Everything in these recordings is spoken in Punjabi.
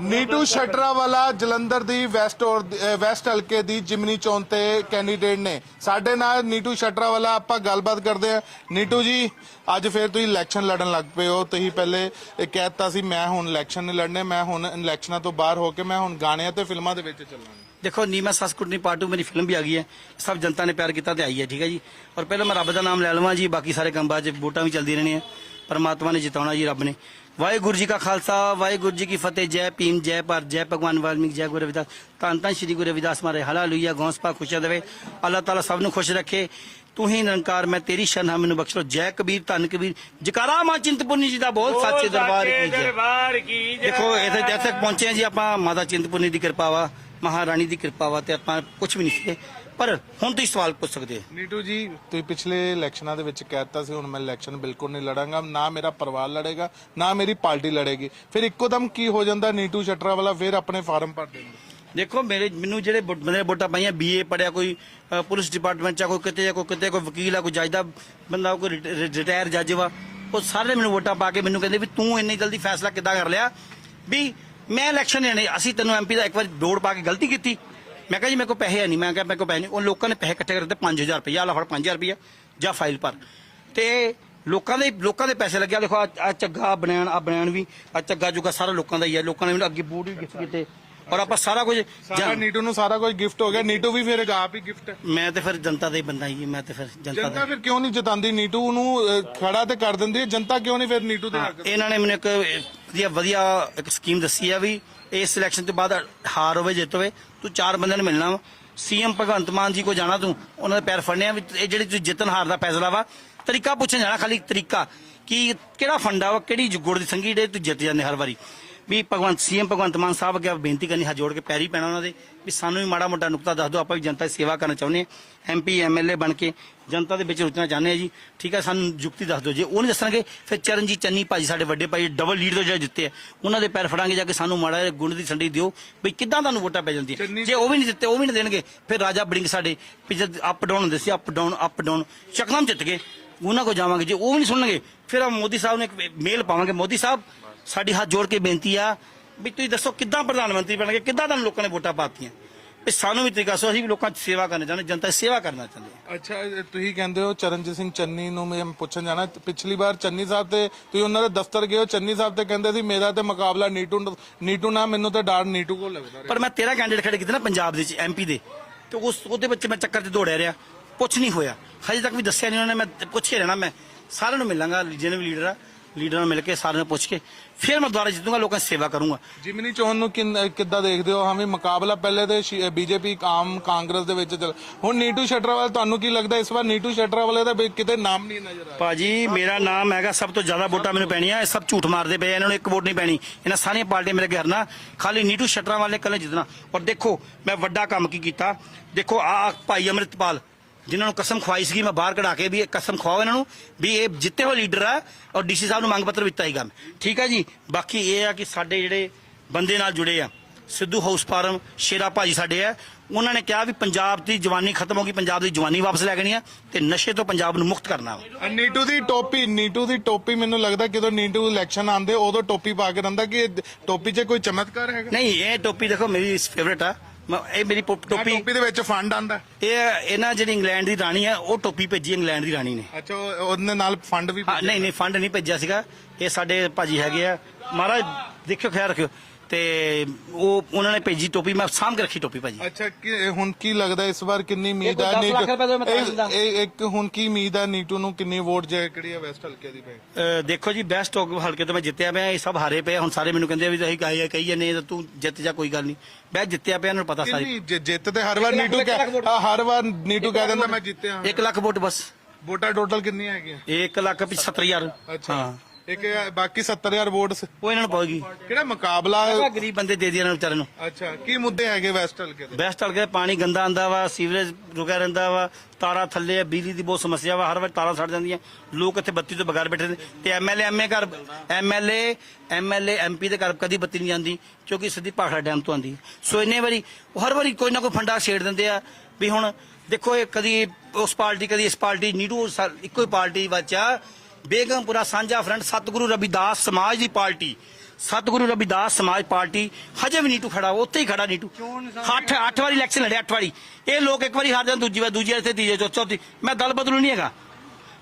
ਨੀਟੂ ਸ਼ਟਰਾ ਵਾਲਾ ਜਲੰਧਰ ਦੀ ਵੈਸਟ ਔਰ ਵੈਸਟ ਹਲਕੇ ਦੀ ਜਿਮਨੀ ਚੋਣ ਤੇ ਕੈਂਡੀਡੇਟ ਨੇ। ਸਾਡੇ ਨਾਲ ਨੀਟੂ ਸ਼ਟਰਾ ਵਾਲਾ ਆਪਾਂ ਗੱਲਬਾਤ ਕਰਦੇ ਆ ਨੀਟੂ ਜੀ ਅੱਜ ਫੇਰ ਤੁਸੀਂ ਇਲੈਕਸ਼ਨ ਲੜਨ ਲੱਗ ਪਏ ਹੋ। ਤੁਸੀਂ ਪਹਿਲੇ ਇਹ ਕਹਿਤਾ ਸੀ ਮੈਂ ਹੁਣ ਇਲੈਕਸ਼ਨ ਨਹੀਂ ਲੜਨੇ ਮੈਂ ਹੁਣ ਇਲੈਕਸ਼ਨਾਂ ਤੋਂ ਬਾਹਰ ਹੋ ਕੇ ਮੈਂ ਹੁਣ ਗਾਣਿਆਂ ਤੇ ਫਿਲਮਾਂ ਦੇ ਵਿੱਚ ਚੱਲਾਂਗਾ ਦੇਖੋ ਨੀਮਾ ਸਸਕੁਟਨੀ ਪਾਰਟ 2 ਮੇਰੀ ਫਿਲਮ ਵੀ ਆ ਗਈ ਹੈ। ਸਭ ਜਨਤਾ ਨੇ ਪਿਆਰ ਕੀਤਾ ਤੇ ਆਈ ਹੈ ਠੀਕ ਹੈ ਜੀ। ਔਰ ਪਹਿਲਾਂ ਮੈਂ ਰੱਬ ਦਾ ਨਾਮ ਲੈ ਲਵਾਂ ਜੀ ਬਾਕੀ ਸਾਰੇ ਕੰਮ ਬਾਅਦ ਚ ਵੋਟਾਂ ਵੀ ਚੱਲਦੀ ਰਹਿਣੀਆਂ। ਪਰਮਾਤਮਾ ਨੇ ਜਿਤਾਉਣਾ ਜੀ ਰੱਬ ਨੇ। ਵਾਹਿਗੁਰੂ ਜੀ ਕਾ ਖਾਲਸਾ ਵਾਹਿਗੁਰੂ ਜੀ ਕੀ ਫਤਿਹ ਜੈ ਭੀਮ ਜੈ ਭਾਰਤ ਜੈ ਭਗਵਾਨ ਵਾਲਮੀਕ ਜੈ ਗੁਰੂ ਰਵਿਦਾਸ ਧੰਨ ਧੰਨ ਸ਼੍ਰੀ ਗੁਰੂ ਰਵਿਦਾਸ ਮਾਰੇ ਹਾਲੇਲੂਇਆ ਗੌਂਸਪਾ ਖੁਸ਼ਾ ਦੇਵੇ ਅੱਲਾਹ ਤਾਲਾ ਸਭ ਨੂੰ ਖੁਸ਼ ਰੱਖੇ। ਤੂੰ ਹੀ ਨਿਰੰਕਾਰ ਮੈਂ ਤੇਰੀ ਸ਼ਰਨ ਹਾਂ ਮੈਨੂੰ ਬਖਸ਼। ਜੈ ਕਬੀਰ ਧੰਨ ਕਬੀਰ। ਜਕਾਰਾ ਮਾਂ ਚਿੰਤਪੁਰਨੀ ਜੀ ਦਾ ਬੋਲ ਸੱਚੇ ਦਰਬਾਰ ਕੀ ਜੈ। ਦੇਖੋ ਇੱਥੇ ਇੱਥੇ ਤੱਕ ਪਹੁੰਚੇ ਜੀ ਆਪਾਂ ਮਾਤਾ ਚਿੰਤਪੁਰਨੀ ਦੀ ਕਿਰਪਾ ਵਾ। ਮਹਾਰਾਣੀ ਦੀ ਕਿਰਪਾ ਵਾ ਤੇ ਆਪਾਂ ਕੁਝ ਵੀ ਨਹੀਂ ਸੀਗੇ। ਪਰ ਹੁਣ ਤੁਸੀਂ ਸਵਾਲ ਪੁੱਛ ਸਕਦੇ ਹੋ। ਨੀਟੂ ਜੀ ਤੁਸੀਂ ਪਿਛਲੇ ਇਲੈਕਸ਼ਨਾਂ ਦੇ ਵਿੱਚ ਕਹਿਤਾ ਸੀ ਹੁਣ ਮੈਂ ਇਲੈਕਸ਼ਨ ਬਿਲਕੁਲ ਨਹੀਂ ਲੜਾਂਗਾ। ਨਾ ਮੇਰਾ ਪਰਿਵਾਰ ਲੜੇਗਾ ਨਾ ਮੇਰੀ ਪਾਰਟੀ ਲੜੇਗੀ। ਫਿਰ ਇੱਕੋ ਦਮ ਕੀ ਹੋ ਜਾਂਦਾ ਨੀਟੂ ਸ਼ਟਰਾ ਵਾਲਾ ਫਿਰ ਆਪਣੇ ਫਾਰਮ ਭਰ ਦਿੰਦਾ ਦੇਖੋ ਮੇਰੇ ਮੈਨੂੰ ਜਿਹੜੇ ਮੇਰੇ ਵੋਟਾਂ ਪਾਈਆਂ ਬੀਏ ਪੜਿਆ ਕੋਈ ਪੁਲਿਸ ਡਿਪਾਰਟਮੈਂਟ ਚ ਕੋਈ ਕਿਤੇ ਕੋਈ ਕਿਤੇ ਕੋਈ ਵਕੀਲ ਆ ਕੋਈ ਜੱਜ ਦਾ ਬੰਦਾ ਕੋਈ ਰਿਟਾਇਰ ਜੱਜ ਵਾ ਉਹ ਸਾਰੇ ਮੈਨੂੰ ਵੋਟਾਂ ਪਾ ਕੇ ਮੈਨੂੰ ਕਹਿੰਦੇ ਵੀ ਤੂੰ ਇੰਨੀ ਜਲਦੀ ਫੈਸਲਾ ਕਿੱਦਾਂ ਕਰ ਲਿਆ? ਵੀ ਮੈਂ ਇਲੈਕਸ਼ਨ ਲੈਣੇ ਅਸੀਂ ਤੈਨੂੰ ਐਮਪੀ ਦਾ ਇੱਕ ਵਾਰ ਦੌੜ ਪਾ ਕੇ ਗਲਤੀ ਕੀਤੀ। ਮੈਂ ਕਿਹਾ ਜੀ, ਮੇਰੇ ਕੋਲ ਪੈਸੇ ਹੈ ਨਹੀਂ। ਮੈਂ ਕਿਹਾ ਮੇਰੇ ਕੋਲ ਪੈਸੇ ਨਹੀਂ। ਉਹ ਲੋਕਾਂ ਨੇ ਪੈਸੇ ਇਕੱਠੇ ਕਰਦੇ 5000 ਰੁਪਇਆ ਲਾ ਫੜ 5000 ਰੁਪਇਆ ਜਾਂ ਫਾਈਲ ਭਰ। ਤੇ ਲੋਕਾਂ ਦੇ ਲੋਕਾਂ ਦੇ ਪੈਸੇ ਲੱਗਿਆ ਦੇਖੋ ਆ ਚੱਗਾ ਬਣਾਣ ਆ ਬਣਾਣ ਵੀ ਆ ਚੱਗਾ ਜੁਗਾ ਸਾਰਾ ਲੋਕਾਂ ਦਾ ਹੀ ਹੈ ਲੋਕਾਂ ਨੇ ਮੈਨੂੰ ਅੱਗੇ ਬੂਟ ਵੀ ਗਿਫਟ ਕੀਤੇ। ਔਰ ਆਪਾਂ ਸਾਰਾ ਕੁਝ ਸਾਰਾ ਨੀਟੂ ਨੂੰ ਸਾਰਾ ਕੁਝ ਗਿਫਟ ਹੋ ਗਿਆ। ਨੀਟੂ ਵੀ ਫਿਰ ਆਪ ਹੀ ਗਿਫਟ ਹੈ। ਮੈਂ ਤੇ ਫਿਰ ਜਨਤਾ ਦਾ ਹੀ ਬੰਦਾ ਹੀ ਮੈਂ ਤੇ ਫਿਰ ਜਨਤਾ ਜਨਤਾ ਦਾ ਫਿਰ ਕਿਉਂ ਨਹੀਂ ਜਿਤਾਉਂਦੀ? ਨੀਟੂ ਨੂੰ ਅਹ, ਖੜਾ ਤੇ ਕਰ ਦਿੰਦੀ ਹੈ। ਜਨਤਾ ਕਿਉਂ ਨਹੀਂ ਫਿਰ ਨੀਟੂ ਦੇ ਹੱਕ ਇਹਨਾਂ ਨੇ ਮੈਨੂੰ ਇੱਕ ਵਧੀਆ ਵਧੀਆ ਇੱਕ ਸਕੀਮ ਦੱਸੀ ਆ ਵੀ ਇਸ ਸਿਲੈਕਸ਼ਨ ਤੋਂ ਬਾਅਦ ਹਾਰ ਹੋਵੇ ਜਿੱਤ ਹੋਵੇ ਤੂੰ ਚਾਰ ਬੰਦਿਆਂ ਨੂੰ ਮਿਲਣਾ ਵਾ। ਸੀਐਮ ਭਗਵੰਤ ਮਾਨ ਜੀ ਕੋ ਜਾਣਾ ਤੂੰ ਉਹਨਾਂ ਦੇ ਪੈਰ ਫੜਨੇ ਆ ਵੀ ਇਹ ਜਿਹੜੀ ਤੂੰ ਜਿੱਤਨ ਹਾਰ ਦਾ ਫੈਸਲਾ ਵਾ ਤਰੀਕਾ ਪੁੱਛਣ ਜਾਣਾ ਖਾਲੀ ਤਰੀਕਾ। ਕਿ ਕਿਹੜਾ ਫੰਡਾ ਵਾ ਕਿਹੜੀ ਗੁੜ ਦੀ ਸੰਗੀ ਡੇ ਤੂੰ ਜਿੱਤ ਜਾਂਦੇ ਹਰ ਵਾਰੀ? ਵੀ ਭਗਵੰਤ ਸੀਐਮ ਭਗਵੰਤ ਮਾਨ ਸਾਹਿਬ ਅੱਗੇ ਬੇਨਤੀ ਕਰਨੀ ਹੱਥ ਜੋੜ ਕੇ ਪੈਰੀ ਪੈਣਾ ਉਹਨਾਂ ਦੇ ਵੀ ਸਾਨੂੰ ਵੀ ਮਾੜਾ ਮੋਟਾ ਨੁਕਤਾ ਦੱਸ ਦਿਓ ਆਪਾਂ ਵੀ ਜਨਤਾ ਦੀ ਸੇਵਾ ਕਰਨਾ ਚਾਹੁੰਦੇ ਹਾਂ। ਐਮਪੀ ਐਮਐਲਏ ਬਣ ਕੇ ਜਨਤਾ ਦੇ ਵਿੱਚ ਰੁਚਣਾ ਚਾਹੁੰਦੇ ਆ ਜੀ। ਠੀਕ ਹੈ ਸਾਨੂੰ ਜੁਗਤੀ ਦੱਸ ਦਿਓ। ਜੇ ਉਹ ਨਹੀਂ ਦੱਸਣਗੇ ਫਿਰ ਚਰਨਜੀਤ ਚੰਨੀ ਭਾਜੀ ਸਾਡੇ ਵੱਡੇ ਭਾਈ ਡਬਲ ਲੀਡ ਤੋਂ ਜਿਹੜੇ ਜਿੱਤੇ ਆ ਉਹਨਾਂ ਦੇ ਪੈਰ ਫੜਾਂਗੇ ਜਾ ਕੇ ਸਾਨੂੰ ਮਾੜਾ ਜਿਹਾ ਗੁੰਡ ਦੀ ਸੰਡੀ ਦਿਓ ਵੀ ਕਿੱਦਾਂ ਤੁਹਾਨੂੰ ਵੋਟਾਂ ਪੈ ਜਾਂਦੀਆਂ। ਜੇ ਉਹ ਵੀ ਨਹੀਂ ਦਿੱਤੇ ਉਹ ਵੀ ਨਹੀਂ ਦੇਣਗੇ ਫਿਰ ਰਾਜਾ ਬੜਿੰਗ ਸਾਡੇ ਪਿੱਛੇ ਅਪ ਡਾਊਨ ਹੁੰਦੇ ਸੀ ਅਪ ਡਾਊਨ ਅਪ ਡਾਊਨ ਚੱਕਦਮ ਜਿੱਤ ਗਏ। ਉਹਨਾਂ ਕੋ ਜਾਵਾਂਗੇ। ਜੇ ਉਹ ਵੀ ਨਹੀਂ ਸੁਣਨਗੇ ਫਿਰ ਆ ਮੋਦੀ ਸਾਹਿਬ ਨੂੰ ਇੱਕ ਮੇਲ ਪਾਵਾਂਗੇ। ਮੋਦੀ ਸਾਹਿਬ ਸਾਡੀ ਹੱਥ ਜੋੜ ਕੇ ਬੇਨਤੀ ਆ ਵੀ ਤੁਸੀਂ ਦੱਸੋ ਕਿੱਦਾਂ ਪ੍ਰਧਾਨ ਮੰਤਰੀ ਬਣਨਗੇ ਕਿੱਦਾਂ ਤੁਹਾਨੂੰ ਲੋਕਾਂ ਨੇ ਵੋਟਾਂ ਪਾਤੀਆਂ? ਵੀ ਸਾਨੂੰ ਵੀ ਤਰੀਕਾ ਸੋ ਅਸੀਂ ਵੀ ਲੋਕਾਂ ਦੀ ਸੇਵਾ ਕਰਨਾ ਚਾਹੁੰਦੇ ਜਨਤਾ ਦੀ ਸੇਵਾ ਕਰਨਾ ਚਾਹੁੰਦੇ ਹਾਂ ਅੱਛਾ ਇਹ ਤੁਸੀਂ ਕਹਿੰਦੇ ਹੋ ਚਰਨਜੀਤ ਸਿੰਘ ਚੰਨੀ ਨੂੰ ਮੈਂ ਪੁੱਛਣ ਜਾਣਾ ਪਿਛਲੀ ਵਾਰ ਚੰਨੀ ਸਾਹਿਬ ਤੇ ਤੁਸੀਂ ਉਹਨਾਂ ਦੇ ਦਫ਼ਤਰ ਗਏ ਹੋ ਚੰਨੀ ਸਾਹਿਬ ਤੇ ਕਹਿੰਦੇ ਸੀ ਮੇਰਾ ਤੇ ਮੁਕਾਬਲਾ ਨੀਟੂ ਨੀਟੂ ਨਾਲ ਮੈਨੂੰ ਤੇ ਡਾਰ ਨੀਟੂ ਕੋਲ ਲੱਗਦਾ ਰਿਹਾ। ਪਰ ਮੈਂ 13 ਕੈਂਡੀਡੇਟ ਖੜੇ ਕੀਤੇ ਨਾ ਪੰਜਾਬ ਦੇ ਵਿੱਚ ਐਮਪੀ ਦੇ। ਤੇ ਉਸ ਉਹਦੇ ਵਿੱਚ ਮੈਂ ਚੱਕਰ 'ਚ ਦੌੜਿਆ ਰਿਹਾ ਕੁਛ ਨਹੀਂ ਹੋਇਆ। ਹਜੇ ਤੱਕ ਵੀ ਦੱਸਿਆ ਨਹੀਂ ਉਹਨਾਂ ਨੇ ਮੈਂ ਪੁੱਛੇ ਰਹਿਣਾ ਮੈਂ ਸਾਰਿਆਂ ਨੂੰ ਮਿਲਾਂਗਾ ਜਿਹਨੇ ਵੀ ਲੀਡਰ ਆ। ਲੀਡਰਾਂ ਨੂੰ ਮਿਲ ਕੇ ਸਾਰਿਆਂ ਨੂੰ ਪੁੱਛ ਕੇ ਫਿਰ ਮੈਂ ਦੁਬਾਰਾ ਜਿੱਤੂੰਗਾ ਲੋਕਾਂ ਦੀ ਸੇਵਾ ਕਰੂੰਗਾ। ਜਿਮਨੀ ਚੋਣ ਨੂੰ ਕਿੰਨ- ਕਿੱਦਾਂ ਦੇਖਦੇ ਹੋ? ਹਮੇ ਮੁਕਾਬਲਾ ਪਹਿਲੇ ਤੇ ਬੀਜੇਪੀ ਆਮ ਕਾਂਗਰਸ ਦੇ ਵਿੱਚ ਚੱਲ ਹੁਣ ਨੀਟੂ ਸ਼ਟਰਾਵਾਲ ਤੁਹਾਨੂੰ ਕੀ ਲੱਗਦਾ ਇਸ ਵਾਰ ਨੀਟੂ ਸ਼ਟਰਾਵਾਲੇ ਦਾ ਵੀ ਕਿਤੇ ਨਾਮ ਨਹੀਂ ਨਜ਼ਰ ਆ ਭਾਜੀ ਮੇਰਾ ਨਾਮ ਹੈਗਾ ਸਭ ਤੋਂ ਜ਼ਿਆਦਾ ਵੋਟਾਂ ਮੈਨੂੰ ਪੈਣੀਆਂ ਇਹ ਸਭ ਝੂਠ ਮਾਰਦੇ ਪਏ ਆ, ਇਹਨਾਂ ਨੂੰ ਇੱਕ ਵੋਟ ਨਹੀਂ ਪੈਣੀ। ਇਹਨਾਂ ਸਾਰੀਆਂ ਪਾਰਟੀਆਂ ਮੇਰੇ ਘਰ ਨਾ ਖਾਲੀ ਨੀਟੂ ਸ਼ਟਰਾਂ ਵਾਲੇ ਕੱਲੇ ਜਿੱਤਣਾ। ਔਰ ਦੇਖੋ ਮੈਂ ਵੱਡਾ ਕੰਮ ਕੀ ਕੀਤਾ? ਦੇਖੋ ਆ ਭਾਈ ਅੰਮ੍ਰਿਤਪਾਲ ਜਿਨ੍ਹਾਂ ਨੂੰ ਕਸਮ ਖਵਾਈ ਸੀਗੀ ਮੈਂ ਬਾਹਰ ਕਢਾ ਕੇ ਵੀ ਇਹ ਕਸਮ ਖਵਾਓ ਇਹਨਾਂ ਨੂੰ ਵੀ ਇਹ ਜਿੱਤੇ ਹੋਏ ਲੀਡਰ ਆ ਔਰ ਡੀਸੀ ਸਾਹਿਬ ਨੂੰ ਮੰਗ ਪੱਤਰ ਦਿੱਤਾ ਹੀਗਾ ਠੀਕ ਹੈ ਜੀ? ਬਾਕੀ ਇਹ ਆ ਕਿ ਸਾਡੇ ਜਿਹੜੇ ਬੰਦੇ ਨਾਲ ਜੁੜੇ ਆ ਸਿੱਧੂ ਹਾਊਸ ਫਾਰਮ ਸ਼ੇਰਾ ਭਾਜੀ ਸਾਡੇ ਆ ਉਹਨਾਂ ਨੇ ਕਿਹਾ ਵੀ ਪੰਜਾਬ ਦੀ ਜਵਾਨੀ ਖਤਮ ਹੋ ਗਈ ਪੰਜਾਬ ਦੀ ਜਵਾਨੀ ਵਾਪਸ ਲੈ ਲੈਣੀ ਆ ਤੇ ਨਸ਼ੇ ਤੋਂ ਪੰਜਾਬ ਨੂੰ ਮੁਕਤ ਕਰਨਾ ਵਾ। ਨੀਟੂ ਦੀ ਟੋਪੀ ਨੀਟੂ ਦੀ ਟੋਪੀ ਮੈਨੂੰ ਲੱਗਦਾ ਜਦੋਂ ਨੀਟੂ ਇਲੈਕਸ਼ਨ ਆਉਂਦੇ ਉਦੋਂ ਟੋਪੀ ਪਾ ਕੇ ਰਹਿੰਦਾ ਕਿ ਟੋਪੀ 'ਚ ਕੋਈ ਚਮਤਕਾਰ ਹੈਗਾ? ਨਹੀਂ ਇਹ ਟੋਪੀ ਦੇਖੋ ਮੇਰੀ ਫੇਵਰੇਟ ਆ। ਮੈਂ- ਇਹ ਮੇਰੀ ਪੋ- ਟੋਪੀ ਟੋਪੀ ਦੇ ਵਿੱਚ ਫੰਡ ਆਂਦਾ। ਇਹ ਇਹਨਾਂ ਜਿਹੜੀ ਇੰਗਲੈਂਡ ਦੀ ਰਾਣੀ ਆ ਉਹ ਟੋਪੀ ਭੇਜੀ ਇੰਗਲੈਂਡ ਦੀ ਰਾਣੀ ਨੇ। ਅੱਛਾ ਉਹ- ਉਹਦੇ ਨਾਲ ਫੰਡ ਵੀ ਹਾਂ ਨਹੀਂ ਨਹੀਂ ਫੰਡ ਨਹੀਂ ਭੇਜਿਆ ਸੀਗਾ। ਇਹ ਸਾਡੇ ਭਾਜੀ ਹੈਗੇ ਆ। ਮਹਾਰਾਜ ਦੇਖਿਓ ਖਿਆਲ ਰੱਖਿਓ। ਤੇ ਉਹ ਉਹਨਾਂ ਨੇ ਭੇਜੀ ਟੋਪੀ ਮੈਂ ਸਾਂਭ ਕੇ ਰੱਖੀ ਟੋਪੀ ਭਾਜੀ। ਅੱਛਾ ਕੀ ਹੁਣ ਕੀ ਲੱਗਦਾ ਇਸ ਵਾਰ ਕਿੰਨੀ ਉਮੀਦ ਇਹ ਕੋਈ ਹੈ 10 ਲੱਖ ਰੁਪਏ ਦਾ ਮੈਂ ਤਾਂ ਦਿੰਦਾ। ਇਹ ਇੱਕ ਹੁਣ ਕੀ ਉਮੀਦ ਹੈ ਨੀਟੂ ਨੂੰ? ਕਿੰਨੀ ਵੋਟ ਜੇ ਕਿਹੜੀ ਹੈ ਵੈਸਟ ਹਲਕੇ ਦੀ ਪਈ ਅਹ ਦੇਖੋ ਜੀ ਬੈਸਟ ਹਲਕੇ ਤੋਂ ਮੈਂ ਜਿੱਤਿਆ ਪਿਆ ਇਹ ਸਭ ਹਾਰੇ ਪਏ ਆ। ਹੁਣ ਸਾਰੇ ਮੈਨੂੰ ਕਹਿੰਦੇ ਆ ਵੀ ਤੁਸੀਂ ਕਹੀ ਕਹੀ ਜਾਂਦੇ ਆ, ਤੂੰ ਜਿੱਤ ਜਾ ਕੋਈ ਗੱਲ ਨਹੀਂ। ਮੈਂ ਜਿੱਤਿਆ ਪਿਆ ਇਹਨਾਂ ਨੂੰ ਪਤਾ ਸਾਰੀ। ਕਿੰਨੀ ਜਿ- ਜਿੱਤ ਤੇ ਹਰ ਵਾਰ ਨੀਟੂ ਕਹਿ। ਹਾਂ, ਹਰ ਵਾਰ ਨੀਟੂ ਕਹਿ ਦਿੰਦਾ ਮੈਂ ਜਿੱਤਿਆ। ਹਾਂ 1 ਲੱਖ ਵੋਟ ਬਸ। ਵੋਟਾਂ ਟੋਟਲ ਕਿੰਨੀਆਂ ਹੈਗੀਆਂ? 1 ਲੱਖ 75000 ਅੱਛਾ। ਹਾਂ। ਇੱਕ ਇਹ ਬਾਕੀ 70000 ਵੋਟ ਸ- ਉਹ ਇਹਨਾਂ ਨੂੰ ਪਾਉਗੀ ਕਿਹੜਾ ਮੁਕਾਬਲਾ? ਗਰੀਬ ਬੰਦੇ ਦੇ ਦਿਆ ਇਹਨਾਂ ਨੂੰ ਵਿਚਾਰਿਆਂ ਨੂੰ। ਅੱਛਾ ਕੀ ਮੁੱਦੇ ਹੈਗੇ ਵੈਸਟ ਹਲਕੇ ਦੇ? ਬੈਸਟ ਹਲਕੇ ਪਾਣੀ ਗੰਦਾ ਆਂਦਾ ਵਾ ਸੀਵਰੇਜ ਰੁਕਿਆ ਰਹਿੰਦਾ ਵਾ ਤਾਰਾਂ ਥੱਲੇ ਆ ਬਿਜਲੀ ਦੀ ਬਹੁਤ ਸਮੱਸਿਆ ਵਾ ਹਰ ਵਾਰ ਤਾਰਾਂ ਸੜ ਜਾਂਦੀਆਂ। ਲੋਕ ਇੱਥੇ ਬੱਤੀ ਤੋਂ ਬਗੈਰ ਬੈਠੇ ਨੇ ਤੇ ਐਮਐਲਏ ਐਮਏ ਘਰ ਐਮਐਲਏ ਐਮਐਲਏ ਐਮਪੀ ਦੇ ਘਰ ਕਦੀ ਬੱਤੀ ਨਹੀਂ ਜਾਂਦੀ ਕਿਉਂਕਿ ਸਿੱਧੀ ਭਾਖੜਾ ਡੈਮ ਤੋਂ ਆਂਦੀ ਸੋ ਇੰਨੇ ਵਾਰੀ ਉਹ ਹਰ ਵਾਰੀ ਕੋਈ ਨਾ ਕੋਈ ਫੰਡਾ ਛੇੜ ਦਿੰਦੇ ਆ ਵੀ ਹੁਣ ਦੇਖੋ ਇਹ ਕਦੀ ਉਸ ਪਾਰਟੀ ਕਦੀ ਇਸ ਪਾਰਟੀ ਸਾ- ਇੱਕੋ ਹੀ ਪਾਰਟੀ ਆ ਬੇਗਮਪੁਰਾ ਸਾਂਝਾ ਫਰੰਟ ਸਤਿਗੁਰੂ ਰਵਿਦਾਸ ਸਮਾਜ ਦੀ ਪਾਰਟੀ। ਸਤਿਗੁਰੂ ਰਵਿਦਾਸ ਸਮਾਜ ਪਾਰਟੀ। ਹਜੇ ਵੀ ਨੀਟੂ ਖੜਾ ਉੱਥੇ ਹੀ ਖੜਾ ਨੀਟੂ। ਅੱਠ ਅੱਠ ਵਾਰੀ ਇਲੈਕਸ਼ਨ ਲੜਿਆ ਅੱਠ ਵਾਰੀ। ਇਹ ਲੋਕ ਇੱਕ ਵਾਰੀ ਹਾਰ ਜਾਣ ਦੂਜੀ ਵਾਰ ਦੂਜੀ ਵਾਰ ਇੱਥੇ ਤੀਜੇ ਚੌਥੀ ਚੌਥੀ ਮੈਂ ਦਲ ਬਦਲੂ ਨਹੀਂ ਹੈਗਾ।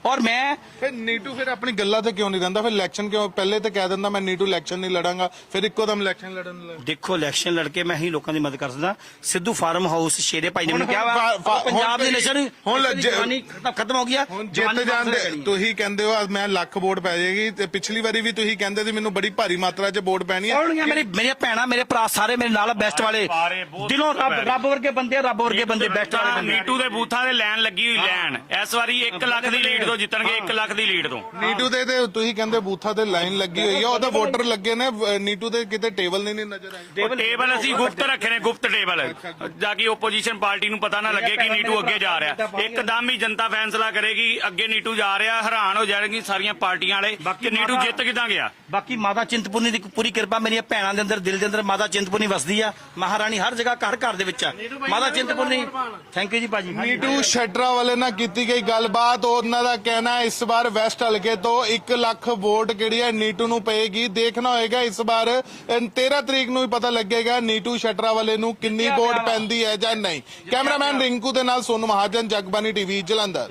ਔਰ ਮੈਂ ਫਿਰ ਨੀਟੂ ਫਿਰ ਆਪਣੀ ਗੱਲਾਂ ਤੇ ਕਿਉਂ ਨਹੀਂ ਰਹਿੰਦਾ? ਫਿਰ ਇਲੈਕਸ਼ਨ ਕਿਉਂ? ਪਹਿਲੇ ਤੇ ਕਹਿ ਦਿੰਦਾ ਮੈਂ ਨੀਟੂ ਇਲੈਕਸ਼ਨ ਨਹੀਂ ਲੜਾਂਗਾ। ਫਿਰ ਇੱਕੋ ਦਮ ਇਲੈਕਸ਼ਨ ਲੜਨ ਲੱਗ ਦੇਖੋ ਇਲੈਕਸ਼ਨ ਲੜ ਕੇ ਮੈਂ ਹੀ ਲੋਕਾਂ ਦੀ ਮਦਦ ਕਰ ਸਕਦਾ। ਸਿੱਧੂ ਫਾਰਮ ਹਾਊਸ ਸ਼ੇਰੇ ਭਾਈ ਨੇ ਮੈਨੂੰ ਕਿਹਾ ਵਾ ਉਹ ਪੰਜਾਬ ਦੇ ਇਲੈਕਸ਼ਨ ਹੁਣ ਹੁਣ ਜੇ- ਜਵਾਨੀ ਖਤਮ ਖਤਮ ਹੋ ਗਿਆ ਹੁਣ ਜਿੱਤ ਜਾਂਦੇ। ਤੁਸੀਂ ਕਹਿੰਦੇ ਹੋ ਮੈਂ ਲੱਖ ਵੋਟ ਪੈ ਜਾਏਗੀ ਤੇ ਪਿਛਲੀ ਵਾਰੀ ਵੀ ਤੁਸੀਂ ਕਹਿੰਦੇ ਸੀ ਮੈਨੂੰ ਬੜੀ ਭਾਰੀ ਮਾਤਰਾ 'ਚ ਵੋਟ ਪੈਣੀ ਹੈ ਆਉਣਗੀਆਂ ਮੇਰੀ ਮੇਰੀਆਂ ਭੈਣਾਂ ਮੇਰੇ ਭਰਾ ਸਾਰੇ ਮੇਰੇ ਨਾਲ ਬੈਸਟ ਵਾਲੇ। ਸਾਰੇ ਬਹੁਤ ਦਿਲੋਂ ਰੱਬ ਸਾਰੇ। ਰੱਬ ਵਰਗੇ ਬੰਦੇ ਆ, ਰੱਬ ਵਰਗੇ ਬੰਦੇ ਬੈਸਟ ਵਾਲੇ ਬੰਦੇ ਨੀਟੂ ਦੇ ਬੂਥਾਂ ਦੇ ਲੈਣ ਲੱਗੀ ਹੋਈ ਲੈਣ। ਇਸ ਵਾਰੀ 1 ਲੱਖ ਦੀ ਲੀਡ ਤੋਂ ਜਿੱਤਣਗੇ 1 ਲੱਖ ਦੀ ਲੀਡ ਤੋਂ। ਨੀਟੂ ਦੇ ਤੇ ਤੁਸੀਂ ਕਹਿੰਦੇ ਬੂਥਾਂ ਤੇ ਲਾਈਨ ਲੱਗੀ ਹੋਈ ਆ ਉਹਦਾ ਵੋਟਰ ਲੱਗੇ ਨੇ ਅਹ ਨੀਟੂ ਦੇ ਕਿਤੇ ਟੇਬਲ ਨਹੀਂ ਨਜ਼ਰ ਆਏ। ਉਹ ਟੇਬਲ ਅਸੀਂ ਗੁਪਤ ਰੱਖੇ ਨੇ ਗੁਪਤ ਟੇਬਲ। ਤਾਂ ਕਿ ਓਪੋਜੀਸ਼ਨ ਪਾਰਟੀ ਨੂੰ ਪਤਾ ਨਾ ਲੱਗੇ ਕਿ ਨੀਟੂ ਅੱਗੇ ਜਾ ਰਿਹਾ। ਇੱਕਦਮ ਹੀ ਜਨਤਾ ਫੈਸਲਾ ਕਰੇਗੀ ਅੱਗੇ ਨੀਟੂ ਜਾ ਰਿਹਾ ਹੈਰਾਨ ਹੋ ਜਾਣਗੀ ਸਾਰੀਆਂ ਪਾਰਟੀਆਂ ਵਾਲੇ ਕਿ ਨੀਟੂ ਜਿੱਤ ਕਿਦਾਂ ਗਿਆ। ਬਾਕੀ ਮਾਤਾ ਚਿੰਤਪੁਰਨੀ ਦੀ ਪੂਰੀ ਕਿਰਪਾ ਮੇਰੀਆਂ ਭੈਣਾਂ ਦੇ ਅੰਦਰ ਦਿਲ ਦੇ ਅੰਦਰ ਮਾਤਾ ਚਿੰਤਪੁਰਨੀ ਵਸਦੀ ਆ। ਮਹਾਰਾਣੀ ਹਰ ਜਗ੍ਹਾ ਘਰ ਘਰ ਦੇ ਵਿੱਚ ਆ। ਮਾਤਾ ਚਿੰਤਪੁਰਨੀ ਥੈਂਕ ਯੂ ਜੀ ਭਾਜੀ। ਨੀਟੂ ਸ਼ਟਰਾ ਵਾਲੇ ਨਾਲ ਕੀਤੀ ਗਈ ਗੱਲਬਾਤ ਉਹਨਾਂ ਦਾ ਕਹਿਣਾ ਹੈ ਇਸ ਵਾਰ ਵੈਸਟ ਹਲਕੇ ਤੋਂ 1 ਲੱਖ ਵੋਟ ਕਿਹੜੀ ਹੈ ਨੀਟੂ ਨੂੰ ਪਏਗੀ। ਦੇਖਣਾ ਹੋਏਗਾ ਇਸ ਵਾਰ ਅਹ, 13 ਤਰੀਕ ਨੂੰ ਹੀ ਪਤਾ ਲੱਗੇਗਾ ਨੀਟੂ ਸ਼ਟਰਾ ਵਾਲੇ ਨੂੰ ਕਿੰਨੀ ਵੋਟ ਪੈਂਦੀ ਹੈ ਜਾਂ ਨਹੀਂ। ਕੈਮਰਾਮੈਨ ਰਿੰਕੂ ਦੇ ਨਾਲ ਸੋਨੂ ਮਹਾਜਨ ਜਗਬਾਨੀ ਟੀਵੀ ਜਲੰਧਰ।